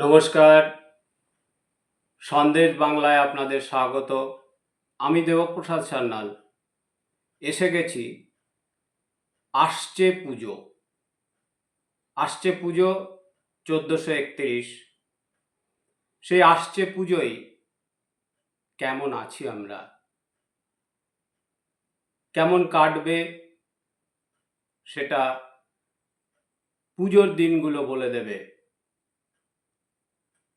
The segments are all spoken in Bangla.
নমস্কার। সন্দেশ বাংলায় আপনাদের স্বাগত। আমি দেবপ্রসাদ সান্যাল। এসে গেছি। আসছে পুজো। আসছে পুজো চোদ্দোশো একত্রিশ। সেই আসছে পুজোয় কেমন আছি আমরা? কেমন কাটবে সেটা পুজোর দিনগুলো বলে দেবে।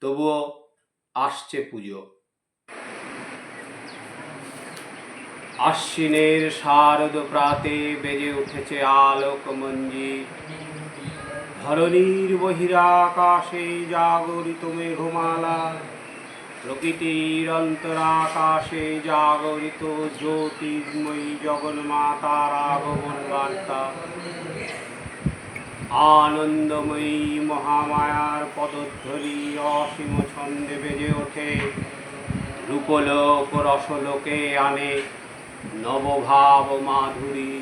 তবুও আসছে পুজো। আশ্বিনের শারদ প্রাতে বেজে উঠেছে আলোক মঞ্জির ধরণীর বহিরাকাশে জাগরিত মেঘমালা। প্রকৃতির অন্তরাকাশে জাগরিত জ্যোতির্ময়ী জগন্মাতার আগমন বার্তা। আনন্দময়ী মহামায়ার পদধ্বনি অসীম ছন্দে বেজে ওঠে। রূপলোক রসলোকে আনে নবভাব মাধুরী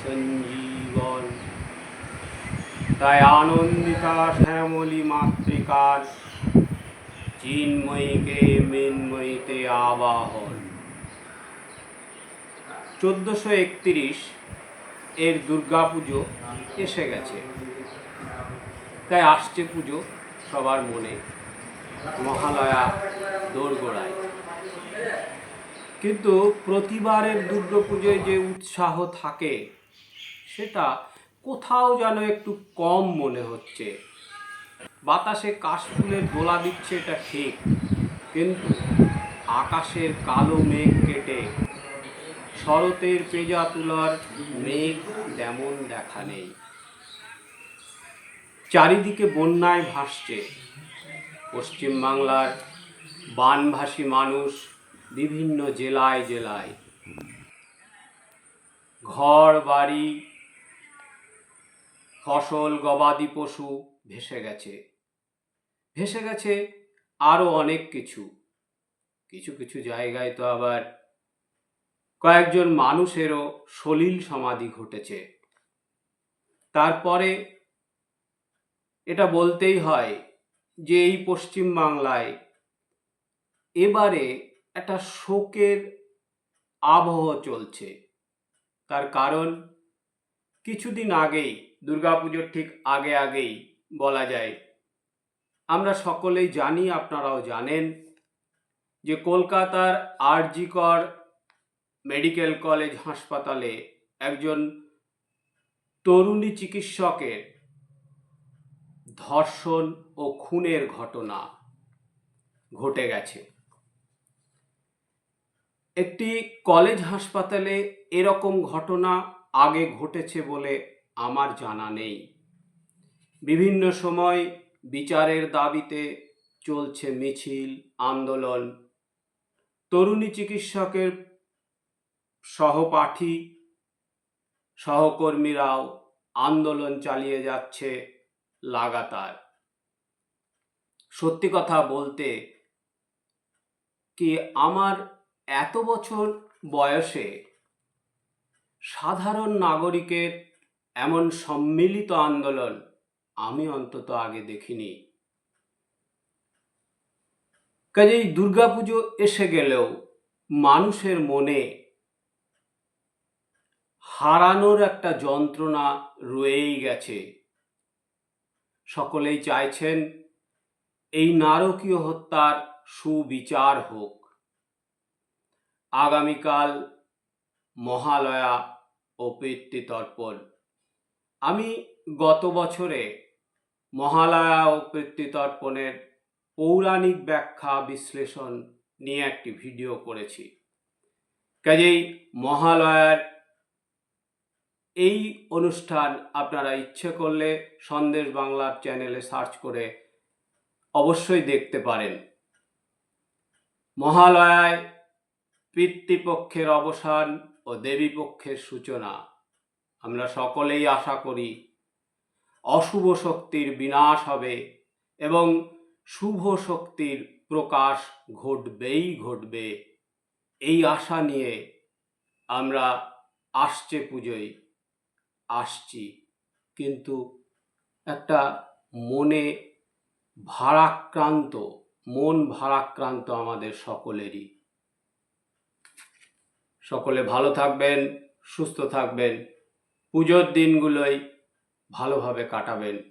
সঞ্জীবন। তাই আনন্দিতা শ্যামলী মাতৃকার চিন্ময়ীকে মৃন্ময়ীতে আবাহন। চোদ্দোশো একত্রিশ এর দুর্গাপুজো এসে গেছে। তাই আসছে পুজো সবার মনে। মহালয়া দোরগোড়ায়। কিন্তু প্রতিবারের দুর্গাপুজোয় যে উৎসাহ থাকে, সেটা কোথাও যেন একটু কম মনে হচ্ছে। বাতাসে কাশফুলের দোলা দিচ্ছে এটা ঠিক, কিন্তু আকাশের কালো মেঘ কেটে শরতের পেজা তুলার মেঘ তেমন দেখা নেই। চারিদিকে বন্যায় ভাসছে। পশ্চিমবাংলার বানভাসী মানুষ বিভিন্ন জেলায় জেলায়। ঘর, বাড়ি, ফসল, গবাদি পশু ভেসে গেছে। ভেসে গেছে আরও অনেক কিছু। কিছু কিছু জায়গায় তো আবার কয়েকজন মানুষেরও সলিল সমাধি ঘটেছে। তারপরে এটা বলতেই হয় যে এই পশ্চিম বাংলায় এবারে একটা শোকের আবহ চলছে। তার কারণ কিছুদিন আগেই, দুর্গাপুজোর ঠিক আগে আগেই বলা যায়। আমরা সকলেই জানি, আপনারাও জানেন, যে কলকাতার আরজিকর মেডিকেল কলেজ হাসপাতালে একজন তরুণী চিকিৎসকের ধর্ষণ ও খুনের ঘটনা ঘটে গেছে। একটি কলেজ হাসপাতালে এরকম ঘটনা আগে ঘটেছে বলে আমার জানা নেই। বিভিন্ন সময় বিচারের দাবিতে চলছে মিছিল, আন্দোলন। তরুণী চিকিৎসকের সহপাঠী, সহকর্মীরাও আন্দোলন চালিয়ে যাচ্ছে লাগাতার। সত্যি কথা বলতে কি আমার এত বছর বয়সে সাধারণ নাগরিকের এমন সম্মিলিত আন্দোলন আমি অন্তত আগে দেখিনি। কাজেই দুর্গাপুজো এসে গেলেও মানুষের মনে হারানোর একটা যন্ত্রণা রয়েই গেছে। সকলেই চাইছেন এই নারকীয় হত্যার সুবিচার হোক। আগামীকাল মহালয়া ও পিতৃতর্পণ আমি গত বছরে মহালয়া ও পিতৃতর্পণের পৌরাণিক ব্যাখ্যা বিশ্লেষণ নিয়ে একটি ভিডিও করেছি। কাজেই মহালয়ার এই অনুষ্ঠান আপনারা ইচ্ছে করলে সন্দেশ বাংলার চ্যানেলে সার্চ করে অবশ্যই দেখতে পারেন। মহালয়ায় পিতৃপক্ষের অবসান ও দেবীপক্ষের সূচনা। আমরা সকলেই আশা করি অশুভ শক্তির বিনাশ হবে এবং শুভ শক্তির প্রকাশ ঘটবেই ঘটবে। এই আশা নিয়ে আমরা আসছে পুজোয়। আসছি। কিন্তু একটা মনে ভারাক্রান্ত, মন ভারাক্রান্ত আমাদের সকলেরই। সকলে ভালো থাকবেন, সুস্থ থাকবেন, পুজোর দিনগুলোই ভালোভাবে কাটাবেন।